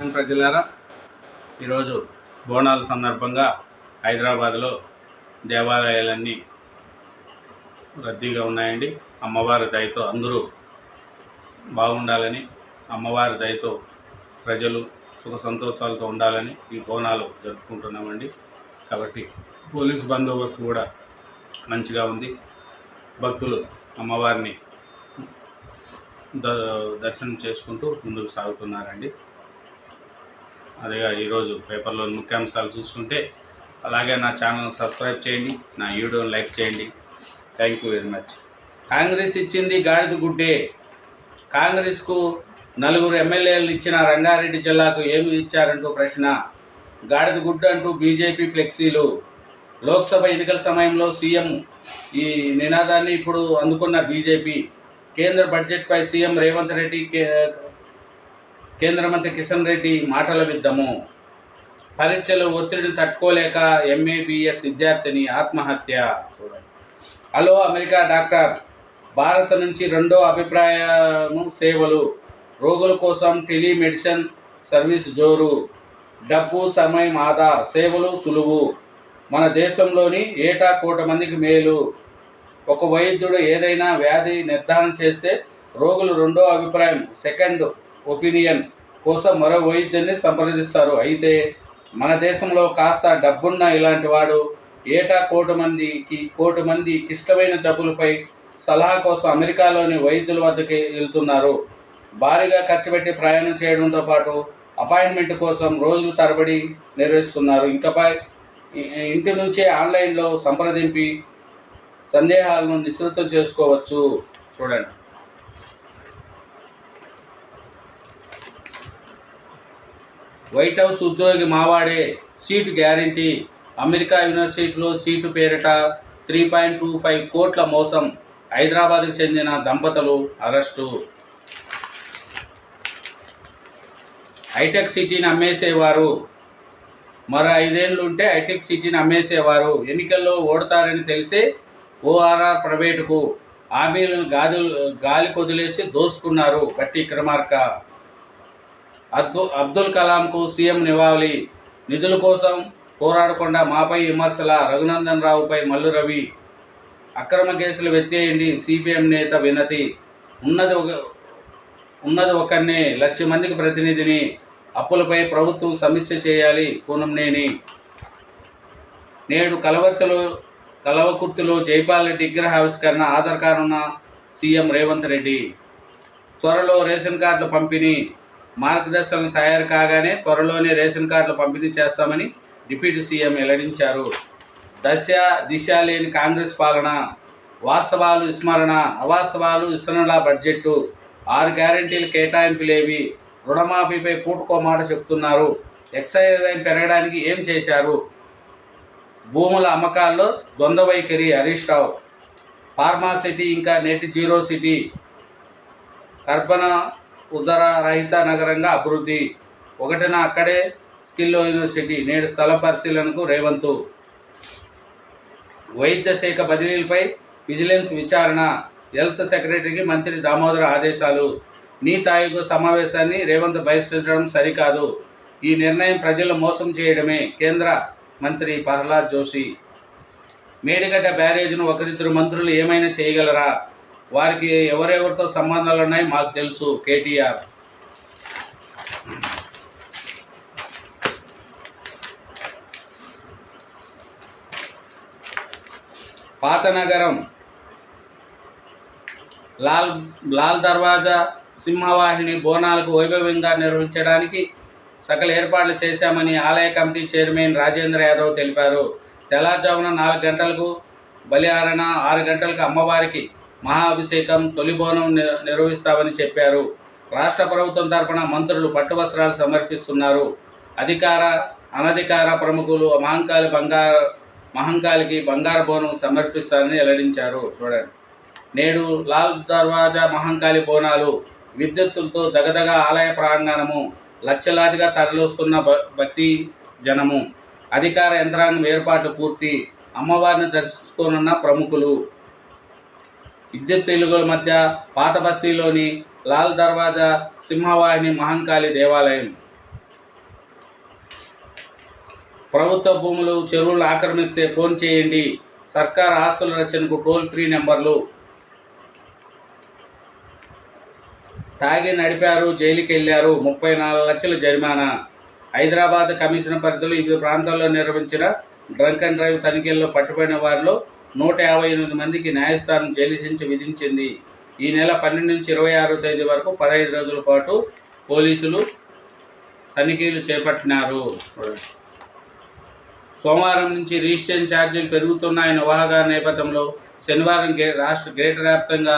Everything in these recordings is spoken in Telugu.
ప్రజలారా ఈరోజు బోనాల సందర్భంగా హైదరాబాద్లో దేవాలయాలన్నీ రద్దీగా ఉన్నాయండి. అమ్మవారి దయతో అందరూ బాగుండాలని అమ్మవారి దయతో ప్రజలు సుఖ సంతోషాలతో ఉండాలని ఈ బోనాలు జరుపుకుంటున్నామండి. కాబట్టి పోలీస్ బందోబస్తు కూడా మంచిగా ఉంది. భక్తులు అమ్మవారిని ద దర్శనం చేసుకుంటూ ముందుకు సాగుతున్నారండి. అదేగా ఈరోజు పేపర్లో ముఖ్యాంశాలు చూసుకుంటే అలాగే నా ఛానల్ సబ్స్క్రైబ్ చేయండి నా వీడియోని లైక్ చేయండి. Thank you very much Congress ఇచ్చింది గాడిద గుడ్డే. కాంగ్రెస్కు నలుగురు ఎమ్మెల్యేలు ఇచ్చిన రంగారెడ్డి జిల్లాకు ఏమి ఇచ్చారంటూ ప్రశ్న. గాడిద గుడ్డ అంటూ బీజేపీ ఫ్లెక్సీలు. లోక్సభ ఎన్నికల సమయంలో సీఎం ఈ నినాదాన్ని ఇప్పుడు అందుకున్న బీజేపీ. కేంద్ర బడ్జెట్పై సీఎం రేవంత్ రెడ్డి కే కేంద్ర మంత్రి కిషన్ రెడ్డి మాటల విద్దము. పరీక్షలు ఒత్తిడిని తట్టుకోలేక ఎంఏబిఎస్ విద్యార్థిని ఆత్మహత్య. చూడండి హలో అమెరికా డాక్టర్. భారత్ నుంచి రెండో అభిప్రాయము సేవలు. రోగుల కోసం టెలిమెడిసిన్ సర్వీస్ జోరు. డబ్బు సమయం ఆదా సేవలు సులువు. మన దేశంలోని ఏటా కోట మందికి మేలు. ఒక వైద్యుడు ఏదైనా వ్యాధి నిర్ధారణ చేస్తే రోగులు రెండో అభిప్రాయం. సెకండ్ ఒపీనియన్ కోసం మరో వైద్యుడిని సంప్రదిస్తారు. అయితే మన దేశంలో కాస్త డబ్బున్న ఇలాంటి వాడు ఏటా కోటి మందికి కోటి మంది ఇష్టమైన జబ్బులపై సలహా కోసం అమెరికాలోని వైద్యుల వద్దకి వెళ్తున్నారు. భారీగా ఖర్చు పెట్టి ప్రయాణం చేయడంతో పాటు అపాయింట్మెంట్ కోసం రోజులు తరబడి నిర్వహిస్తున్నారు. ఇంకపై ఇంటి నుంచే ఆన్లైన్లో సంప్రదింపి సందేహాలను నిశ్చితం చేసుకోవచ్చు. చూడండి. వైట్ హౌస్ ఉద్యోగి మావాడే సీటు గ్యారంటీ. అమెరికా యూనివర్సిటీలో సీటు పేరిట త్రీ పాయింట్ టూ ఫైవ్ కోట్ల మోసం హైదరాబాద్కు చెందిన దంపతులు అరెస్టు. హైటెక్ సిటీని అమ్మేసేవారు. మరో ఐదేళ్ళు ఉంటే హైటెక్ సిటీని అమ్మేసేవారు. ఎన్నికల్లో ఓడతారని తెలిసి ఓఆర్ఆర్ ప్రైవేటుకు హామీలను గాదులు గాలి కొదిలేసి దోసుకున్నారు బట్టి క్రమార్క. అద్భు అబ్దుల్ కలాంకు సీఎం నివాళి. నిధుల కోసం పోరాడకుండా మాపై విమర్శల రఘునందన్ రావుపై మల్లు రవి. అక్రమ కేసులు వెత్తేయండి సిపిఎం నేత వినతి. ఉన్నది ఒక ఉన్నది ఒకరినే లక్ష మందికి ప్రతినిధిని అప్పులపై ప్రభుత్వం సమీక్ష చేయాలి కూనంనేని నేడు కలవర్తిలో కలవకుర్తిలో జైపాల్ రెడ్డి విగ్రహ ఆవిష్కరణ హాజరు కానున్న సీఎం రేవంత్ రెడ్డి. త్వరలో రేషన్ కార్డుల పంపిణీ మార్గదర్శనం తయారు కాగానే త్వరలోనే రేషన్ కార్డులు పంపిణీ చేస్తామని డిప్యూటీ సీఎం వెల్లడించారు. దశ దిశ లేని కాంగ్రెస్ పాలన వాస్తవాలు విస్మరణ అవాస్తవాలు విస్తరణల బడ్జెట్టు ఆరు గ్యారంటీలు కేటాయింపులేవి రుణమాఫీపై పూటకో మాట చెప్తున్నారు. ఎక్సైజ్ పెరగడానికి ఏం చేశారు? భూముల అమ్మకాల్లో ద్వంద్వ వైఖరి హరీష్ రావు. ఫార్మా సిటీ ఇంకా నెట్ జీరో సిటీ. కర్బన రహిత నగరంగా అభివృద్ధి. ఒకటిన అక్కడే స్కిల్ యూనివర్సిటీ నేడు స్థల పరిశీలనకు రేవంతు. వైద్య శాఖ బదిలీలపై విజిలెన్స్ విచారణ. హెల్త్ సెక్రటరీకి మంత్రి దామోదర ఆదేశాలు. నీతి ఆయోగ్ సమావేశాన్ని రేవంత్ బహిష్కరించడం సరికాదు. ఈ నిర్ణయం ప్రజలు మోసం చేయడమే కేంద్ర మంత్రి ప్రహ్లాద్ జోషి. మేడిగడ్డ బ్యారేజ్ను ఒకరిద్దరు మంత్రులు ఏమైనా చేయగలరా? వారికి ఎవరెవరితో సంబంధాలు ఉన్నాయి మాకు తెలుసు కేటీఆర్. పాత నగరం లాల్ లాల్ దర్వాజా సింహవాహిని బోనాలకు వైభవంగా నిర్వహించడానికి సకల ఏర్పాట్లు చేశామని ఆలయ కమిటీ చైర్మన్ రాజేంద్ర యాదవ్ తెలిపారు. తెల్లారుజామున నాలుగు గంటలకు బలిహారణ ఆరు గంటలకు అమ్మవారికి మహాభిషేకం తొలి బోనం నిర్వహిస్తామని చెప్పారు. రాష్ట్ర ప్రభుత్వం తరపున మంత్రులు పట్టు వస్త్రాలు సమర్పిస్తున్నారు. అధికార అనధికార ప్రముఖులు మహంకాళి బంగారు మహంకాళికి బంగారు బోనం సమర్పిస్తారని వెల్లడించారు. చూడండి. నేడు లాల్ దర్వాజా మహంకాళి బోనాలు విద్యుత్తులతో దగదగ ఆలయ ప్రాంగణము లక్షలాదిగా తరలిస్తున్న భ భక్తి జనము. అధికార యంత్రాంగం ఏర్పాట్లు పూర్తి. అమ్మవారిని దర్శించుకోనున్న ప్రముఖులు విద్యుత్ తెలుగుల మధ్య పాత బస్తీలోని లాల్ దర్వాజా సింహవాహిని మహంకాళి దేవాలయం. ప్రభుత్వ భూములు చెరువులు ఆక్రమిస్తే ఫోన్ చేయండి. సర్కార్ ఆస్తుల రచనకు టోల్ ఫ్రీ నెంబర్లు. తాగి నడిపారు జైలుకి వెళ్ళారు ముప్పై నాలుగు లక్షల జరిమానా. హైదరాబాద్ కమిషన్ పరిధిలో వివిధ ప్రాంతాల్లో నిర్వహించిన డ్రంక్ అండ్ డ్రైవ్ తనిఖీల్లో పట్టుబడిన వారిలో నూట యాభై ఎనిమిది మందికి న్యాయస్థానం జైలు శిక్ష విధించింది. ఈ నెల పన్నెండు నుంచి ఇరవై ఆరో తేదీ వరకు పదహైదు రోజుల పాటు పోలీసులు తనిఖీలు చేపట్టినారు. సోమవారం నుంచి రిజిస్ట్రేషన్ ఛార్జీలు పెరుగుతున్నాయన్న ఊహాగా నేపథ్యంలో శనివారం గే రాష్ట్ర గ్రేటర్ వ్యాప్తంగా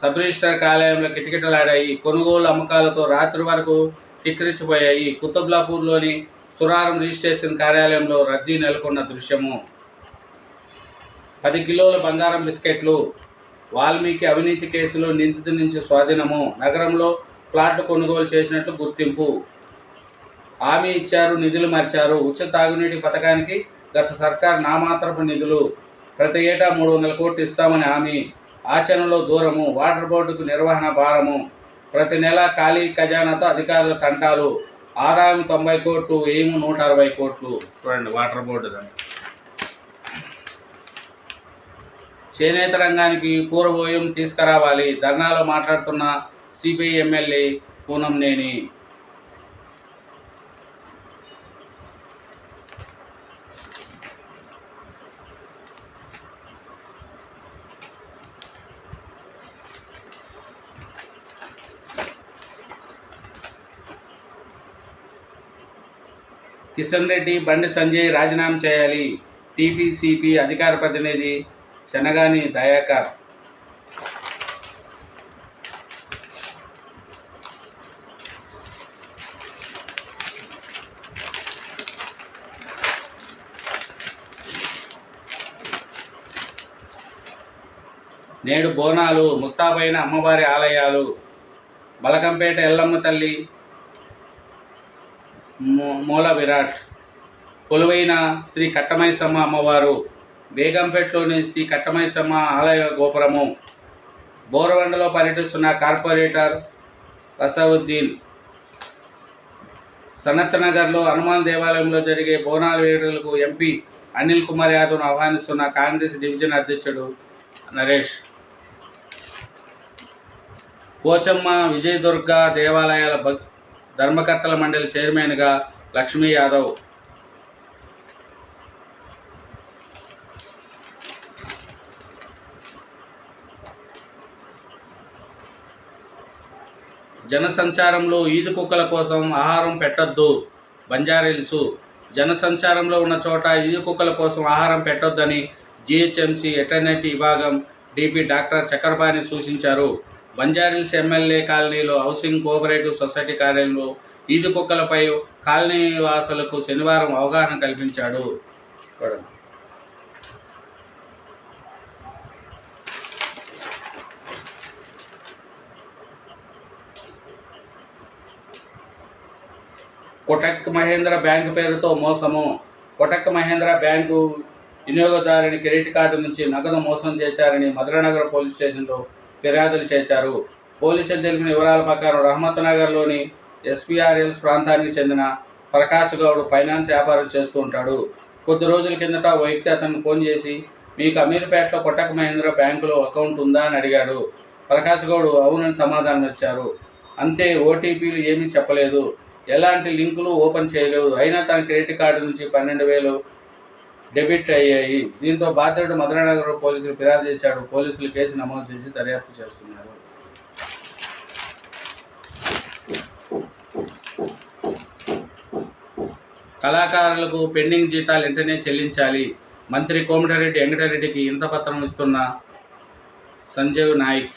సబ్ రిజిస్టర్ కార్యాలయంలో కిటకిటలాడాయి. కొనుగోలు అమ్మకాలతో రాత్రి వరకు కిక్కిరిచిపోయాయి కుతుబ్లాపూర్లోని సురారం రిజిస్ట్రేషన్ కార్యాలయంలో రద్దీ నెలకొన్న దృశ్యము. పది కిలోల బంగారం బిస్కెట్లు వాల్మీకి అవినీతి కేసులో నిందితు నుంచి స్వాధీనము నగరంలో ప్లాట్లు కొనుగోలు చేసినట్లు గుర్తింపు. హామీ ఇచ్చారు నిధులు మరిచారు. ఉచిత తాగునీటి పథకానికి గత సర్కార్ నామాత్రపు నిధులు. ప్రతి ఏటా మూడు వందల కోట్లు ఇస్తామని హామీ. ఆచరణలో దూరము వాటర్ బోర్డుకు నిర్వహణ భారము. ప్రతి నెల ఖాళీ ఖజానాతో అధికారుల తంటాలు. ఆదాయం తొంభై కోట్లు ఏము నూట అరవై కోట్లు. చూడండి వాటర్ బోర్డు దాన్ని. చేనేత రంగానికి పూర్వభోయం తీసుకురావాలి. ధర్నాలో మాట్లాడుతున్న సిపిఐ ఎమ్మెల్యే పూనంనేని కిషన్ రెడ్డి బండి సంజయ్ రాజీనామా చేయాలి. టీపీసీపీ అధికార ప్రతినిధి శనగాని దయాకర్. నేడు బోనాలు ముస్తాబైన అమ్మవారి ఆలయాలు. బలకంపేట ఎల్లమ్మ తల్లి మూ- మూల విరాట్. కొలువైన శ్రీ కట్టమైసమ్మ అమ్మవారు. బేగంపేటలోని శ్రీ కట్టమైసమ్మ ఆలయ గోపురము బోరవండలో పర్యటిస్తున్న కార్పొరేటర్ రసవుద్దీన్. సనత్నగర్లో హనుమాన్ దేవాలయంలో జరిగే బోనాల వేడుకలకు ఎంపీ అనిల్ కుమార్ యాదవ్ను ఆహ్వానిస్తున్న కాంగ్రెస్ డివిజన్ అధ్యక్షుడు నరేష్. పోచమ్మ విజయదుర్గ దేవాలయాల భక్ ధర్మకర్తల మండలి చైర్మన్గా లక్ష్మీ యాదవ్. జనసంచారంలో ఈదు కుక్కల కోసం ఆహారం పెట్టొద్దు. బంజారీల్స్ జనసంచారంలో ఉన్న చోట ఈదు కుక్కల కోసం ఆహారం పెట్టొద్దని జిహెచ్ఎంసీ ఎటర్నిటీ విభాగం డిపి డాక్టర్ చక్రపాణి సూచించారు. బంజారీల్స్ ఎమ్మెల్యే కాలనీలో హౌసింగ్ కోఆపరేటివ్ సొసైటీ కార్యాలయంలో ఈదు కుక్కలపై కాలనీ వాసులకు శనివారం అవగాహన కల్పించాడు. కొటక్ మహేంద్ర బ్యాంకు పేరుతో మోసము. కొటక్ మహేంద్ర బ్యాంకు వినియోగదారుని క్రెడిట్ కార్డు నుంచి నగదు మోసం చేశారని మధురనగర్ పోలీస్ స్టేషన్లో ఫిర్యాదులు చేశారు. పోలీసులు తెలిపిన వివరాల ప్రకారం రహమత్ నగర్లోని ఎస్పీఆర్ఎల్స్ ప్రాంతానికి చెందిన ప్రకాష్ గౌడ్ ఫైనాన్స్ వ్యాపారం చేస్తూ ఉంటాడు. కొద్ది రోజుల కిందట ఓ వ్యక్తి అతను ఫోన్ చేసి మీకు అమీర్పేటలో కొటక్ మహేంద్ర బ్యాంకులో అకౌంట్ ఉందా? అని అడిగాడు. ప్రకాష్ గౌడ్ అవునని సమాధానం ఇచ్చారు అంతే ఓటీపీలు ఏమీ చెప్పలేదు. ఎలాంటి లింకులు ఓపెన్ చేయలేదు. అయినా తన క్రెడిట్ కార్డు నుంచి పన్నెండు వేలు డెబిట్ అయ్యాయి. దీంతో బాధితుడు మధురనగర్ పోలీసులు ఫిర్యాదు చేశాడు. పోలీసులు కేసు నమోదు చేసి దర్యాప్తు చేస్తున్నారు. కళాకారులకు పెండింగ్ జీతాలు వెంటనే చెల్లించాలి. మంత్రి కోమటిరెడ్డి వెంకటరెడ్డికి ఇంత పత్రం ఇస్తున్న Sanjay Nayak